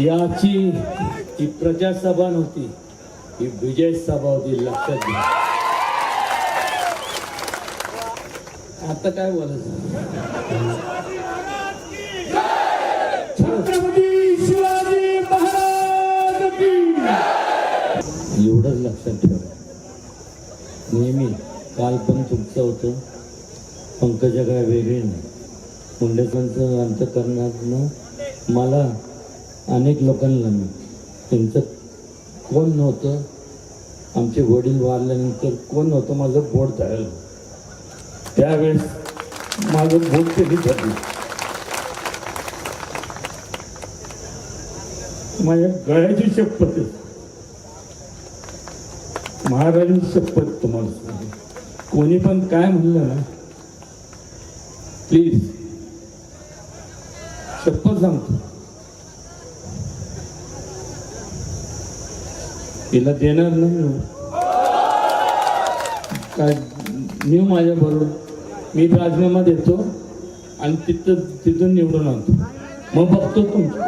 याची ही प्रजासभा नव्हती ही विजय सभा होती लक्षात घ्या. आता काय बोलायचं? छत्रपती शिवाजी महाराज की एवढंच लक्षात ठेवा. नेहमी काल पण तुमचं होतं. पंकजा काय वेगळी नाही. मुंडेकरांचं अंतकरणातनं मला अनेक लोकांना मी त्यांचं कोण नव्हतं? आमचे वडील वारल्यानंतर कोण नव्हतं? माझं बोट धरायला त्यावेळेस माझं बोट कधी धरली? माझ्या गळ्याची शपथ महाराजांची शपथ तुम्हाला सांगतो. कोणी पण काय म्हणलं ना प्लीज शपथ सांगतो. तिला देणार नाही मी. काय मी माझ्या बरोबर मी राजीनामा देतो आणि तिथं तिथून निवडून आणतो मग बघतो तुमचं